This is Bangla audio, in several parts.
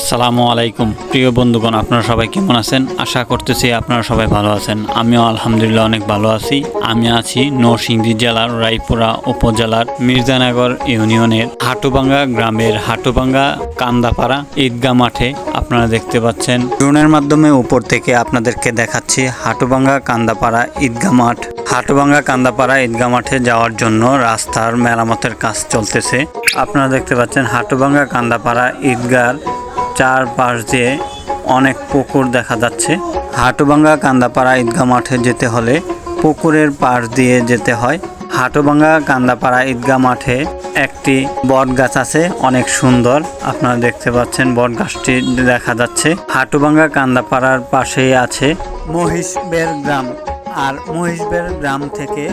আসসালামু আলাইকুম। প্রিয় বন্ধুগণ, আপনারা সবাই কেমন আছেন? আশা করতেছি আপনারা সবাই ভালো আছেন। আমিও আলহামদুলিল্লাহ অনেক ভালো আছি। আমি আছি নরসিংদী জেলার রায়পুরা উপজেলার মির্জানগর ইউনিয়নের হাটুবাঙ্গা গ্রামের হাটুবাঙ্গা কান্দাপাড়া ঈদগা মাঠে। আপনারা দেখতে পাচ্ছেন ড্রোনের মাধ্যমে উপর থেকে আপনাদেরকে দেখাচ্ছি হাটুবাঙ্গা কান্দাপাড়া ঈদগা মাঠ। হাটুবাঙ্গা কান্দাপাড়া ঈদগাহ মাঠে যাওয়ার জন্য রাস্তার মেরামতের কাজ চলতেছে। আপনারা দেখতে পাচ্ছেন হাটুবাঙ্গা কান্দাপাড়া ঈদগার চার পাশ দিয়ে অনেক পুকুর দেখা যাচ্ছে। হাটুবাঙ্গা কান্দাপাড়া ঈদগাহ মাঠে যেতে হলে পুকুরের পাশ দিয়ে যেতে হয়। হাটুবাঙ্গা কান্দাপাড়া ঈদগাহ মাঠে একটি বট গাছ আছে, অনেক সুন্দর। আপনারা দেখতে পাচ্ছেন বট গাছটি দেখা যাচ্ছে। হাটুবাঙ্গা কান্দাপাড়ার পাশেই আছে মহিষবের গ্রাম। আর মহিষবের গ্রাম থেকে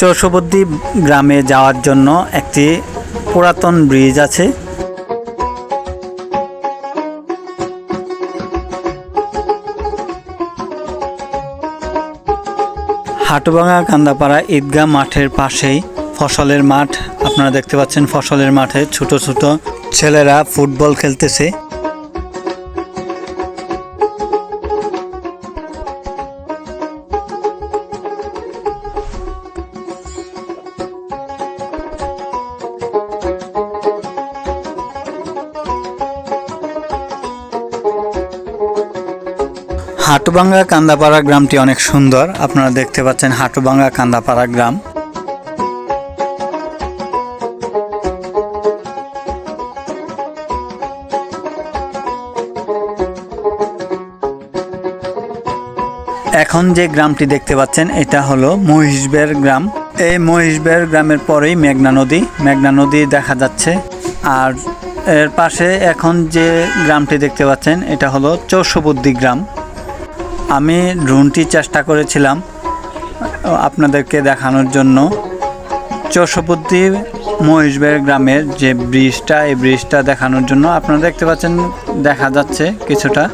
চৌষবদ্দি গ্রামে যাওয়ার জন্য একটি পুরাতন ব্রিজ আছে। হাটুভাঙা কান্দাপাড়া ঈদগাহ মাঠের পাশেই ফসলের মাঠ। আপনারা দেখতে পাচ্ছেন ফসলের মাঠে ছোট ছোট ছেলেরা ফুটবল খেলতেছে। হাটুবাঙ্গা কান্দাপাড়া গ্রামটি অনেক সুন্দর। আপনারা দেখতে পাচ্ছেন হাটুবাঙ্গা কান্দাপাড়া গ্রাম। এখন যে গ্রামটি দেখতে পাচ্ছেন, এটা হলো মহিষবের গ্রাম। এই মহিষবের গ্রামের পরেই মেঘনা নদী। মেঘনা নদী দেখা যাচ্ছে। আর এর পাশে এখন যে গ্রামটি দেখতে পাচ্ছেন, এটা হলো চৌষবদ্দি গ্রাম। আমি ড্রোনটি চেষ্টা করেছিলাম, আপনাদেরকে দেখানোর জন্য। চৌষপতি মহিষবের গ্রামের যে ব্রিজটা, এই ব্রিজটা দেখানোর জন্য। আপনারা দেখতে পাচ্ছেন, দেখা যাচ্ছে কিছুটা।